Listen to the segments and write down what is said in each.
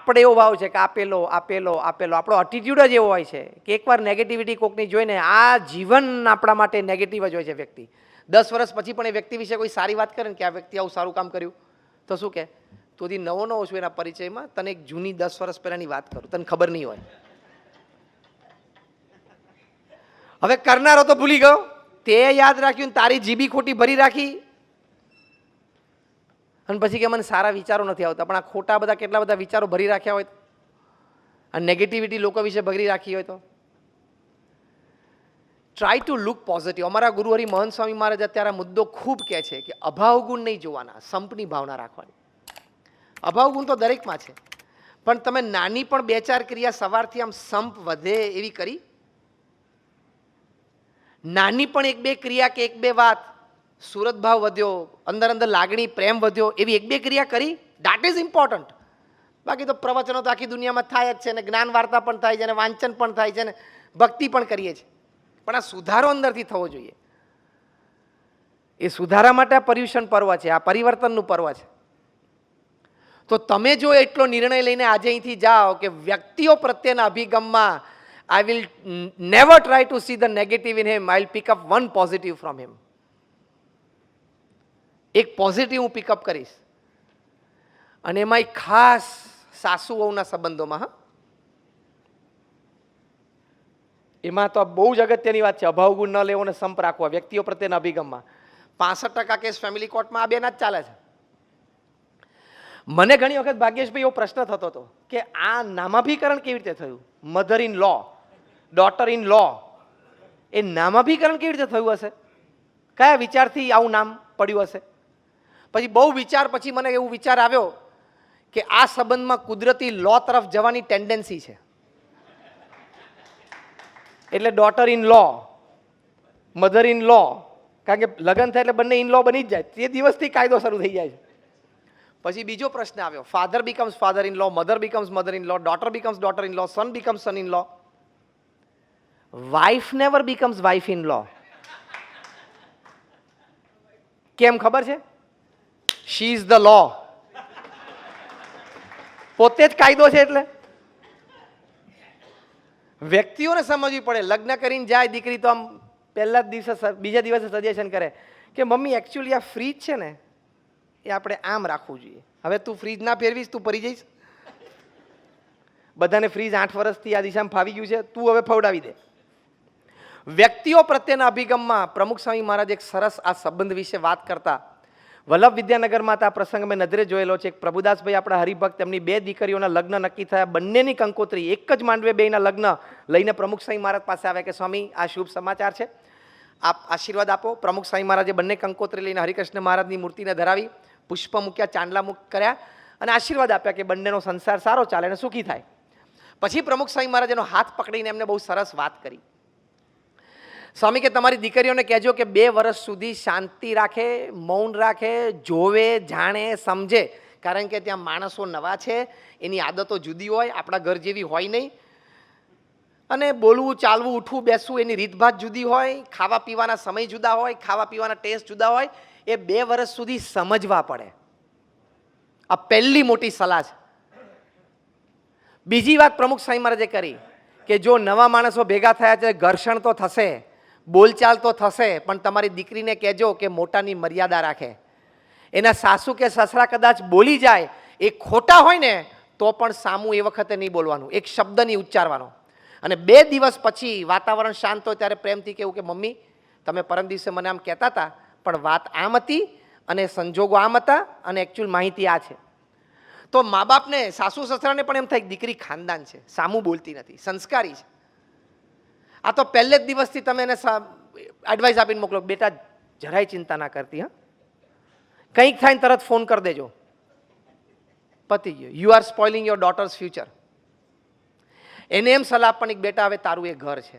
આપણે એવો ભાવ છે કે આપેલો આપેલો આપેલો. આપણો અટીટ્યુડ જ એવો હોય છે કે એકવાર નેગેટિવિટી કોકની જોઈને આ જીવન આપણા માટે નેગેટિવ જ હોય છે વ્યક્તિ. દસ વર્ષ પછી પણ એ વ્યક્તિ વિશે કોઈ સારી વાત કરે ને કે આ વ્યક્તિ આવું સારું કામ કર્યું, તો શું કે? તું હજી નવો નવો છું એના પરિચયમાં, તને એક જૂની દસ વર્ષ પહેલાંની વાત કરું, તને ખબર નહીં હોય. હવે કરનારો તો ભૂલી ગયો. તે યાદ રાખ્યું તારી જીબી ખોટી ભરી રાખી અને પછી કે મને સારા વિચારો નથી આવતા. પણ આ ખોટા બધા કેટલા બધા વિચારો ભરી રાખ્યા હોય આ નેગેટિવિટી લોકો વિશે ભરી રાખી હોય તો? ટ્રાય ટુ લુક પોઝિટિવ અમારા ગુરુ હરિ મહંત સ્વામી મહારાજ અત્યારે મુદ્દો ખૂબ કહે છે કે અભાવ ગુણ નહીં જોવાના, સંપની ભાવના રાખવાની. અભાવ ગુણ તો દરેકમાં છે. પણ તમે નાની પણ બે ચાર ક્રિયા સવારથી આમ સંપ વધે એવી કરી? નાની પણ એક બે ક્રિયા કે એક બે વાત સુરત ભાવ વધ્યો, અંદર અંદર લાગણી, પ્રેમ વધ્યો, એવી એક બે ક્રિયા કરી. દેટ ઇઝ ઇમ્પોર્ટન્ટ બાકી તો પ્રવચનો તો આખી દુનિયામાં થાય જ છે ને જ્ઞાન વાર્તા પણ થાય છે ને વાંચન પણ થાય છે ને ભક્તિ પણ કરીએ છીએ. પણ આ સુધારો અંદરથી થવો જોઈએ. એ સુધારા માટે આ પર્યુષણ પર્વ છે, આ પરિવર્તનનું પર્વ છે. તો તમે જો એટલો નિર્ણય લઈને આજે અહીંથી જાઓ કે વ્યક્તિઓ પ્રત્યેના અભિગમમાં I will never try to see the negative in him I will pick one positive from him એક પોઝિટિવ હું પિકઅપ કરીશ. અને એમાં એક ખાસ સાસુ વહુના સંબંધોમાં, હા. એમાં તો બહુ જ અગત્યની વાત છે. અભાવ ગુણ ન લેવો અને સંપ રાખવો. વ્યક્તિઓ પ્રત્યેના અભિગમમાં. પાસઠ ટકા કેસ ફેમિલી કોર્ટમાં આ બેના જ ચાલે છે. મને ઘણી વખત ભાગ્યેશભાઈ એવો પ્રશ્ન થતો હતો કે આ નામાભીકરણ કેવી રીતે થયું? Mother in law daughter in law એ નામાભીકરણ કેવી રીતે થયું હશે? કયા વિચારથી આવું નામ પડ્યું હશે? પછી બહુ વિચાર, પછી મને એવું વિચાર આવ્યો કે આ સંબંધમાં કુદરતી લો તરફ જવાની ટેન્ડન્સી છે. એટલે daughter in law mother in law કારણ કે લગ્ન થાય એટલે બંને ઇન લો બની જ જાય. તે દિવસથી કાયદો શરૂ થઈ જાય છે. પછી બીજો પ્રશ્ન આવ્યો. Father becomes father in law mother becomes mother in law daughter becomes daughter in law son becomes son in law wife never becomes wife in law કેમ ખબર છે? શી ઇઝ ધ લો પોતે જ કાયદો છે એટલે. વ્યક્તિઓને સમજવી પડે. લગ્ન કરીને જાય, દીકરી તો આમ પહેલા જ દિવસે બીજા દિવસે સજેશન કરે કે, મમ્મી એકચ્યુઅલી આ ફ્રીજ છે ને, એ આપણે આમ રાખવું જોઈએ. હવે તું ફ્રીજ ના ફેરવીશ તું પરી જઈશ. બધાને ફ્રીજ આઠ વર્ષથી આ દિશામાં ફાવી ગયું છે. તું હવે ફવડાવી દે. વ્યક્તિઓ પ્રત્યેના અભિગમમાં પ્રમુખ સ્વામી મહારાજ એક સરસ આ સંબંધ વિશે વાત કરતા વલ્લભ વિદ્યાનગરમાં આ પ્રસંગ મેં નજરે જોયેલો છે, એક પ્રભુદાસભાઈ આપણા હરિભક્ત એમની બે દીકરીઓના લગ્ન નક્કી થયા. બંનેની કંકોત્રી એક જ માંડવે બેના લગ્ન લઈને પ્રમુખ સ્વામી મહારાજ પાસે આવ્યા કે, સ્વામી, આ શુભ સમાચાર છે. આપ આશીર્વાદ આપો. પ્રમુખ સ્વામી મહારાજે બંને કંકોત્રી લઈને હરિકૃષ્ણ મહારાજની મૂર્તિને ધરાવી, પુષ્પ મૂક્યા, ચાંદલા મુક્ત કર્યા અને આશીર્વાદ આપ્યા કે, બંનેનો સંસાર સારો ચાલે અને સુખી થાય. પછી પ્રમુખ સ્વામી મહારાજ એનો હાથ પકડીને એમને બહુ સરસ વાત કરી. સ્વામી કે તમારી દીકરીઓને કહેજો કે બે વર્ષ સુધી શાંતિ રાખે, મૌન રાખે, જોવે, જાણે, સમજે. કારણ કે ત્યાં માણસો નવા છે, એની આદતો જુદી હોય, આપણા ઘર જેવી હોય નહીં. અને બોલવું, ચાલવું, ઉઠવું, બેસવું, એની રીતભાત જુદી હોય, ખાવા પીવાના સમય જુદા હોય, ખાવા પીવાના ટેસ્ટ જુદા હોય, એ બે વર્ષ સુધી સમજવા પડે. આ પહેલી મોટી સલાહ છે. બીજી વાત પ્રમુખ સ્વામી મહારાજે કરી કે જો નવા માણસો ભેગા થયા છે, ઘર્ષણ તો થશે. બોલચાલ તો થશે, પણ તમારી દીકરીને કહેજો કે મોટાની મર્યાદા રાખે. એના સાસુ કે સસરા કદાચ બોલી જાય, એ ખોટા હોય ને, તો પણ સામું એ વખતે નહીં બોલવાનું, એક શબ્દ નહીં ઉચ્ચારવાનો. અને બે દિવસ પછી વાતાવરણ શાંત હોય ત્યારે પ્રેમથી કહેવું કે, મમ્મી, તમે પરમ દિવસે મને આમ કહેતા હતા, પણ વાત આમ હતી અને સંજોગો આમ હતા અને એકચ્યુઅલ માહિતી આ છે. તો મા બાપને, સાસુ સસરાને પણ એમ થાય દીકરી ખાનદાન છે, સામું બોલતી નથી, સંસ્કારી છે. આ તો પહેલે જ દિવસથી તમે એને એડવાઇસ આપીને મોકલો. બેટા, જરાય ચિંતા ના કરતી, હા. કંઈક થાય ને તરત ફોન કરી દેજો. પતી ગયો. You are spoiling your daughter's future એને એમ સલાહ પણ એક બેટા, હવે તારું એ ઘર છે.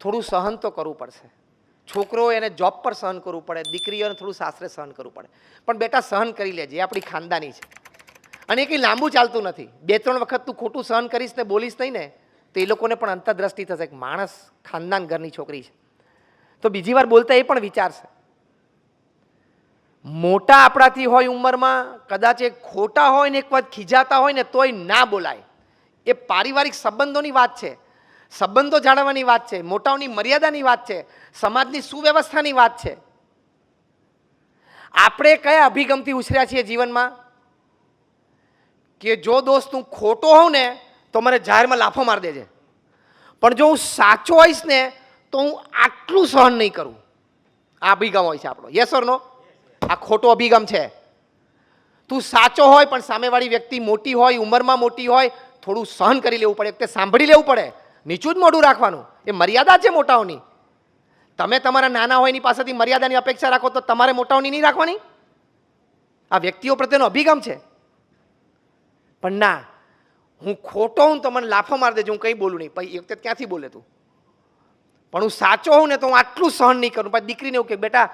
થોડું સહન તો કરવું પડશે. છોકરો એને જોબ પર સહન કરવું પડે, દીકરીઓને થોડું સાસરે સહન કરવું પડે. પણ બેટા, સહન કરી લેજે. એ આપણી ખાનદાની છે. અને એ કંઈ લાંબુ ચાલતું નથી. બે ત્રણ વખત તું ખોટું સહન કરીશ ને બોલીશ નહીં ને તો એ લોકોને પણ અંતરદ્રષ્ટિ થશે કે માણસ ખાનદાન ઘરની છોકરી છે. તો બીજી વાર બોલતા એ પણ વિચારશે. મોટા આપણાથી હોય ઉંમરમાં, કદાચ એ ખોટા હોય ને એક વાત ખીજાતા હોય ને તોય ના બોલાય. એ પારિવારિક સંબંધોની વાત છે. સંબંધો જાળવવાની વાત છે. મોટાઓની મર્યાદાની વાત છે. સમાજની સુવ્યવસ્થાની વાત છે. આપણે કયા અભિગમથી ઉછર્યા છીએ જીવનમાં? કે જો દોસ્ત હું ખોટો હોઉં ને તો મને જાહેરમાં લાફો મારી દેજે. પણ જો હું સાચો હોઈશ ને, તો હું આટલું સહન નહીં કરું. આ અભિગમ હોય છે આપણો. યસ ઓર નો આ ખોટો અભિગમ છે. તું સાચો હોય, પણ સામેવાળી વ્યક્તિ મોટી હોય, ઉંમરમાં મોટી હોય, થોડું સહન કરી લેવું પડે તે સાંભળી લેવું પડે. નીચું જ મોઢું રાખવાનું. એ મર્યાદા છે મોટાઓની. તમે તમારા નાના હોય એની પાસેથી મર્યાદાની અપેક્ષા રાખો તો તમારે મોટાઓની નહીં રાખવાની? આ વ્યક્તિઓ પ્રત્યેનો અભિગમ છે. પણ ના હું ખોટો હું તમને લાફો મારી દેજો, હું કંઈ બોલું નહીં. પછી એક વખતે ક્યાંથી બોલે તું? પણ હું સાચો હોઉં ને તો હું આટલું સહન નહીં કરું. પછી દીકરીને એવું કે, બેટા,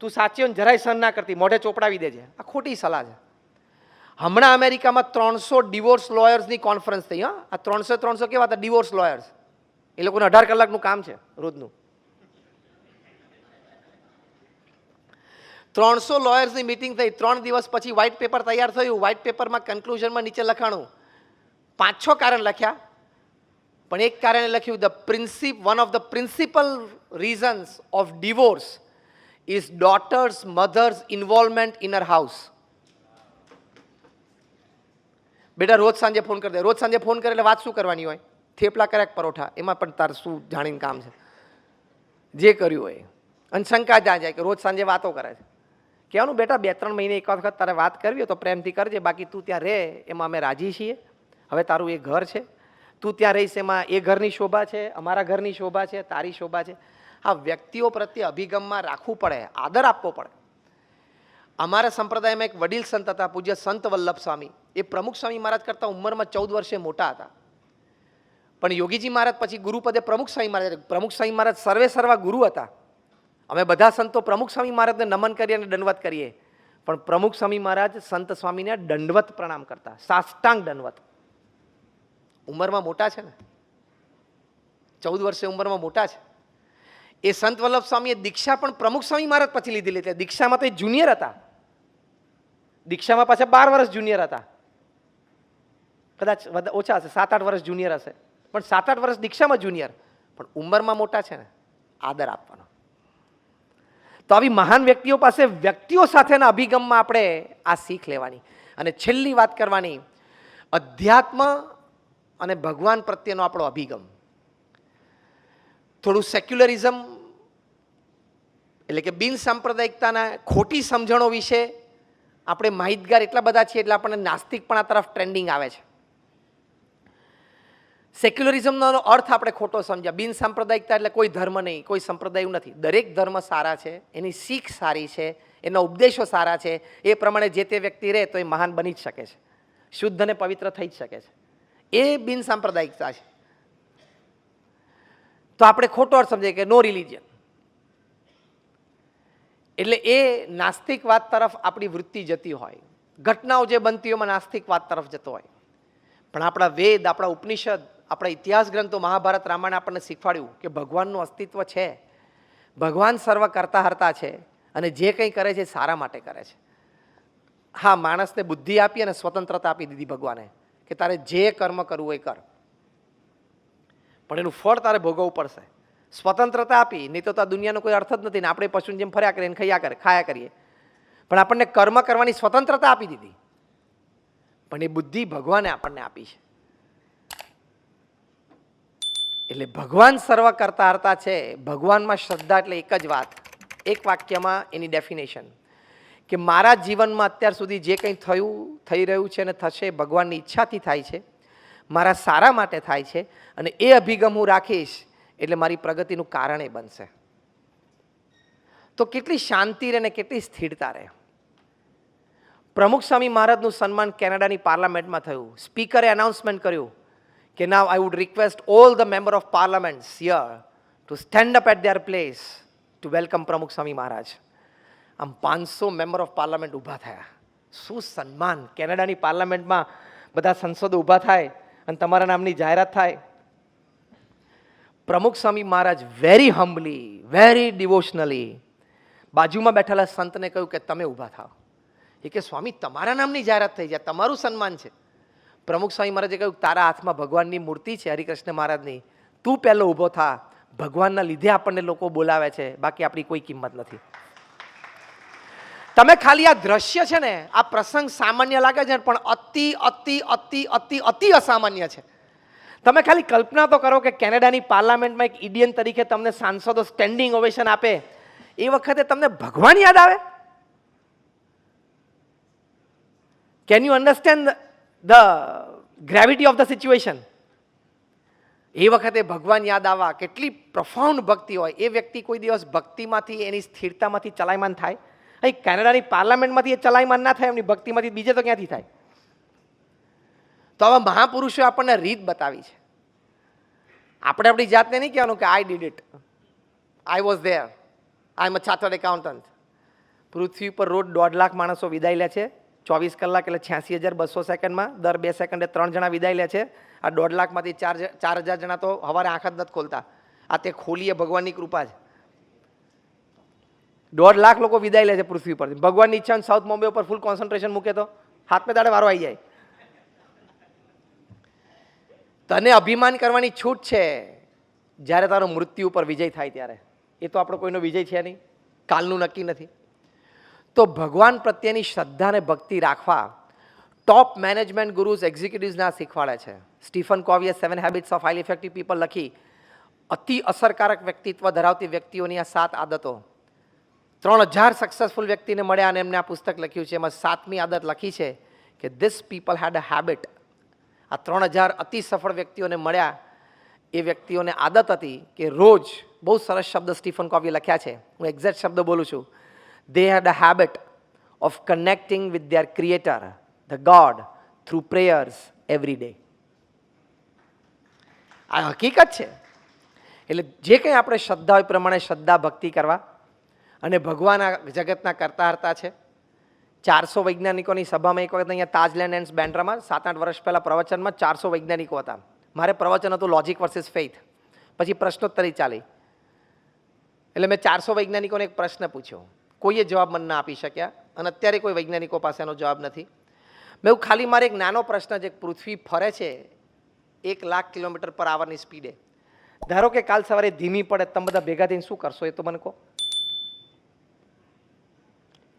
તું સાચી હોય જરાય સહન ના કરતી, મોઢે ચોપડાવી દેજે. આ ખોટી સલાહ છે. હમણાં અમેરિકામાં ત્રણસો ડિવોર્સ લોયર્સની કોન્ફરન્સ થઈ, હા. આ ત્રણસો ત્રણસો કેવા હતા? Divorce lawyers. એ લોકોને અઢાર કલાકનું કામ છે, રોજનું. ત્રણસો લોયર્સની મિટિંગ થઈ, ત્રણ દિવસ પછી વ્હાઇટ પેપર તૈયાર થયું. વ્હાઇટ પેપરમાં કન્ક્લુઝનમાં નીચે લખાણું પાંચ છ કારણ લખ્યા, પણ એક કારણે લખ્યું the princip one of the principal reasons of divorce is daughter's mother's involvement in her house બેટા, રોજ સાંજે ફોન કરી દે. રોજ સાંજે ફોન કરે એટલે વાત શું કરવાની હોય? થેપલા કર્યા પરોઠા. એમાં પણ તાર શું જાણીને કામ છે? જે કર્યું હોય. અને શંકા જ્યાં જાય કે રોજ સાંજે વાતો કરે છે. કહેવાનું, બેટા, બે, ત્રણ મહિને એક વખત તારે વાત કરવી હોય તો પ્રેમથી કરજે. બાકી તું ત્યાં રહે. એમાં અમે રાજી છીએ. હવે તારું એ ઘર છે. તું ત્યાં રહીશ એમાં, એ ઘરની શોભા છે, અમારા ઘરની શોભા છે, તારી શોભા છે. આ વ્યક્તિઓ પ્રત્યે અભિગમમાં રાખવું પડે, આદર આપવો પડે. અમારા સંપ્રદાયમાં એક વડીલ સંત હતા, પૂજ્ય સંત વલ્લભ સ્વામી. એ પ્રમુખ સ્વામી મહારાજ કરતાં ઉંમરમાં ચૌદ વર્ષે મોટા હતા. પણ યોગીજી મહારાજ પછી ગુરુપદે પ્રમુખ સ્વામી મહારાજ, પ્રમુખ સ્વામી મહારાજ સર્વે સર્વા ગુરુ હતા. અમે બધા સંતો પ્રમુખ સ્વામી મહારાજને નમન કરીએ અને દંડવત કરીએ. પણ પ્રમુખ સ્વામી મહારાજ સંત સ્વામીને દંડવત પ્રણામ કરતા, સાષ્ટાંગ દંડવત. ઉંમરમાં મોટા છે ને? ચૌદ વર્ષે ઉંમરમાં મોટા છે. એ સંત વલ્લભ સ્વામીએ દીક્ષા પણ પ્રમુખ સ્વામી મહારાજ પછી લીધેલી એટલે દીક્ષામાં તો એ જુનિયર હતા. દીક્ષામાં પાછા બાર વર્ષ જુનિયર હતા. કદાચ ઓછા હશે સાત આઠ વર્ષ જુનિયર હશે. પણ સાત આઠ વર્ષ દીક્ષામાં જુનિયર. પણ ઉંમરમાં મોટા છે ને? આદર આપવાનો. તો આવી મહાન વ્યક્તિઓ પાસે વ્યક્તિઓ સાથેના અભિગમમાં આપણે આ શીખ લેવાની. અને છેલ્લી વાત કરવાની. અધ્યાત્મ અને ભગવાન પ્રત્યેનો આપણો અભિગમ. થોડું સેક્યુલરિઝમ એટલે કે બિન સાંપ્રદાયિકતાના ખોટી સમજણો વિશે આપણે માહિતગાર એટલા બધા છીએ એટલે આપણને નાસ્તિકપણા તરફ ટ્રેન્ડિંગ આવે છે. સેક્યુલરિઝમનો અર્થ આપણે ખોટો સમજ્યા. બિન સાંપ્રદાયિકતા એટલે કોઈ ધર્મ નહીં, કોઈ સંપ્રદાય નથી. દરેક ધર્મ સારા છે, એની શીખ સારી છે, એના ઉપદેશો સારા છે, એ પ્રમાણે જે તે વ્યક્તિ રહે તો એ મહાન બની જ શકે છે. શુદ્ધ અને પવિત્ર થઈ જ શકે છે. એ બિનસાંપ્રદાયિકતા છે તો આપણે ખોટો અર્થ સમજીએ કે નો રિલિજન એટલે એ નાસ્તિકવાદ તરફ આપણી વૃત્તિ જતી હોય. ઘટનાઓ જે બનતી હોય એમાં નાસ્તિકવાદ તરફ જતો હોય. પણ આપણા વેદ, આપણા ઉપનિષદ, આપણા ઇતિહાસ ગ્રંથો, મહાભારત, રામાયણ આપણને શીખવાડ્યું કે ભગવાનનું અસ્તિત્વ છે. ભગવાન સર્વ કરતા હરતા છે અને જે કંઈ કરે છે સારા માટે કરે છે. હા, માણસને બુદ્ધિ આપી અને સ્વતંત્રતા આપી દીધી ભગવાને. કે તારે જે કર્મ કરવું એ કર. પણ એનું ફળ તારે ભોગવવું પડશે. સ્વતંત્રતા આપી, નહીં તો આ દુનિયાનો કોઈ અર્થ જ નથી ને આપણે પશુની જેમ ફર્યા કરીએ ખૈયા કરે ખાયા કરીએ. પણ આપણને કર્મ કરવાની સ્વતંત્રતા આપી દીધી. પણ એ બુદ્ધિ ભગવાને આપણને આપી છે. એટલે ભગવાન સર્વ કરતા હરતા છે. ભગવાનમાં શ્રદ્ધા એટલે એક જ વાત. એક વાક્યમાં એની ડેફિનેશન કે મારા જીવનમાં અત્યાર સુધી જે કંઈ થયું, થઈ રહ્યું છે અને થશે ભગવાનની ઈચ્છાથી થાય છે, મારા સારા માટે થાય છે અને એ અભિગમ હું રાખીશ એટલે મારી પ્રગતિનું કારણ એ બનશે. તો કેટલી શાંતિ રહે ને કેટલી સ્થિરતા રહે. પ્રમુખ સ્વામી મહારાજનું સન્માન કેનેડાની પાર્લામેન્ટમાં થયું. સ્પીકરે અનાઉન્સમેન્ટ કર્યું કે now I would request all the member of parliament your to stand up at their place to welcome Pramukh Swami Maharaj. આમ પાંચસો મેમ્બર ઓફ પાર્લામેન્ટ ઊભા થયા. શું સન્માન? કેનેડાની પાર્લામેન્ટમાં બધા સંસદો ઊભા થાય અને તમારા નામની જાહેરાત થાય. પ્રમુખ સ્વામી મહારાજ વેરી હમ્બલી વેરી ડિવોશનલી બાજુમાં બેઠેલા સંતને કહ્યું કે તમે ઊભા થાઓ. એ કે સ્વામી, તમારા નામની જાહેરાત થઈ જાય, તમારું સન્માન છે. પ્રમુખ સ્વામી મહારાજે કહ્યું, તારા હાથમાં ભગવાનની મૂર્તિ છે હરિકૃષ્ણ મહારાજની. તું પહેલો ઊભો થા. ભગવાનના લીધે આપણને લોકો બોલાવે છે. બાકી આપણી કોઈ કિંમત નથી. તમે ખાલી આ દ્રશ્ય છે ને, આ પ્રસંગ સામાન્ય લાગે છે, પણ અતિ અતિ અતિ અતિ અતિ અસામાન્ય છે. તમે ખાલી કલ્પના તો કરો કે કેનેડાની પાર્લામેન્ટમાં એક ઇડિયન તરીકે તમને સાંસદો સ્ટેન્ડિંગ ઓવેશન આપે. એ વખતે તમને ભગવાન યાદ આવે? Can you understand the gravity of the situation એ વખતે ભગવાન યાદ આવવા કેટલી પ્રફાઉન્ડ ભક્તિ હોય. એ વ્યક્તિ કોઈ દિવસ ભક્તિમાંથી, એની સ્થિરતામાંથી ચલાયમાન થાય. અહીં કેનેડાની પાર્લામેન્ટમાંથી એ ચલાયમાન ના થાય, એમની ભક્તિમાંથી બીજે તો ક્યાંથી થાય? તો આવા મહાપુરુષોએ આપણને રીત બતાવી છે. આપણે આપણી જાતને નહીં કહેવાનું કે I did it I was there I am a chartered accountant પૃથ્વી પર રોજ દોઢ લાખ માણસો વિદાય લે છે. ચોવીસ કલાક એટલે છ્યાસી હજાર બસો સેકન્ડમાં દર બે સેકન્ડે ત્રણ જણા વિદાય લે છે. આ દોઢ લાખમાંથી ચાર ચાર હજાર જણા તો હવારે આંખ જ નથી ખોલતા. આ તે ખોલીએ ભગવાનની કૃપા છે દોઢ લાખ લોકો વિદાય લે છે પૃથ્વી પરથી ભગવાનની ઈચ્છા સાઉથ બોમ્બે ઉપર ફૂલ કોન્સન્ટ્રેશન મૂકે તો હાથમે દાડે વારો આવી જાય. તને અભિમાન કરવાની છૂટ છે. જ્યારે તારો મૃત્યુ ઉપર વિજય થાય ત્યારે. એ તો આપણો કોઈનો વિજય છે નહીં. કાલનું નક્કી નથી. તો ભગવાન પ્રત્યેની શ્રદ્ધા અને ભક્તિ રાખવા ટોપ મેનેજમેન્ટ ગુરુઝ એક્ઝિક્યુટિવ્સના શીખવાડે છે. Stephen કોવીએ seven habits of highly effective people લખી, અતિ અસરકારક વ્યક્તિત્વ ધરાવતી વ્યક્તિઓની આ સાત આદતો ત્રણ હજાર સક્સેસફુલ વ્યક્તિને મળ્યા અને એમને આ પુસ્તક લખ્યું છે. એમાં સાતમી આદત લખી છે કે this people had a habit આ ત્રણ હજાર અતિ સફળ વ્યક્તિઓને મળ્યા. એ વ્યક્તિઓને આદત હતી કે રોજ બહુ સરસ શબ્દ સ્ટીફન કોવી લખ્યા છે. હું એક્ઝેક્ટ શબ્દ બોલું છું. They had a habit of connecting with their creator the God through prayers every day આ હકીકત છે. એટલે જે કંઈ આપણે શ્રદ્ધા હોય પ્રમાણે શ્રદ્ધા, ભક્તિ કરવા અને ભગવાન આ જગતના કરતા હરતા છે. ચારસો વૈજ્ઞાનિકોની સભામાં એક વખત અહીંયા તાજલેન્ડ એન્ડ બેન્ડ્રામાં સાત આઠ વર્ષ પહેલાં પ્રવચનમાં ચારસો વૈજ્ઞાનિકો હતા. મારે પ્રવચન હતું લોજિક વર્સિસ ફેઇથ પછી પ્રશ્નોત્તરી ચાલી. એટલે મેં ચારસો વૈજ્ઞાનિકોને એક પ્રશ્ન પૂછ્યો. કોઈએ જવાબ મને ના આપી શક્યા? અને અત્યારે કોઈ વૈજ્ઞાનિકો પાસે એનો જવાબ નથી. મેં એવું ખાલી મારે એક નાનો પ્રશ્ન છે પૃથ્વી ફરે છે, એક લાખ કિલોમીટર પર આવરની સ્પીડે. ધારો કે કાલ સવારે ધીમી પડે, તમે બધા ભેગા થઈને શું કરશો એ તો મને કહો.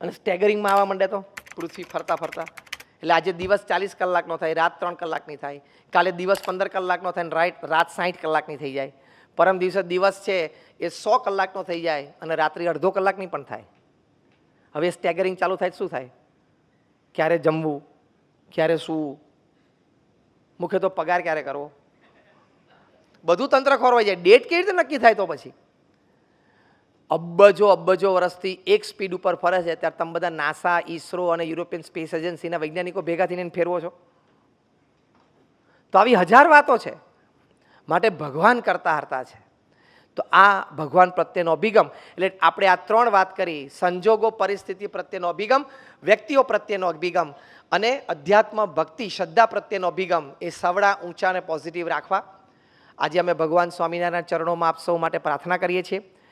અને સ્ટેગરિંગમાં આવવા માંડે તો પૃથ્વી ફરતા ફરતા. એટલે આજે દિવસ ચાલીસ કલાકનો થાય, રાત ત્રણ કલાકની થાય. કાલે દિવસ પંદર કલાકનો થાય અને રાત રાત સાઠ કલાકની થઈ જાય. પરમ દિવસે દિવસ છે એ સો કલાકનો થઈ જાય અને રાત્રિ અડધો કલાકની પણ થાય. હવે સ્ટેગરિંગ ચાલુ થાય શું થાય? ક્યારે જમવું? ક્યારે સૂવું? મુખ્ય તો પગાર ક્યારે કરવો? બધું તંત્ર ખોરવાઈ જાય. ડેટ કેવી રીતે નક્કી થાય તો પછી? અબજો અબજો વર્ષથી એક સ્પીડ ઉપર ફરે છે. ત્યારે તમે બધા નાસા, ઈસરો અને યુરોપિયન સ્પેસ એજન્સીના વૈજ્ઞાનિકો ભેગા થઈને ફેરવો છો. તો આવી હજાર વાતો છે. માટે ભગવાન કરતા હરતા છે. તો આ ભગવાન પ્રત્યેનો અભિગમ, એટલે આપણે આ ત્રણ વાત કરી. સંજોગો, પરિસ્થિતિ પ્રત્યેનો અભિગમ, વ્યક્તિઓ પ્રત્યેનો અભિગમ અને અધ્યાત્મ, ભક્તિ, શ્રદ્ધા પ્રત્યેનો અભિગમ એ સવડા ઊંચા અને પોઝિટિવ રાખવા. આજે અમે ભગવાન સ્વામિનારાયણ ચરણોમાં આપ સૌ માટે પ્રાર્થના કરીએ છીએ.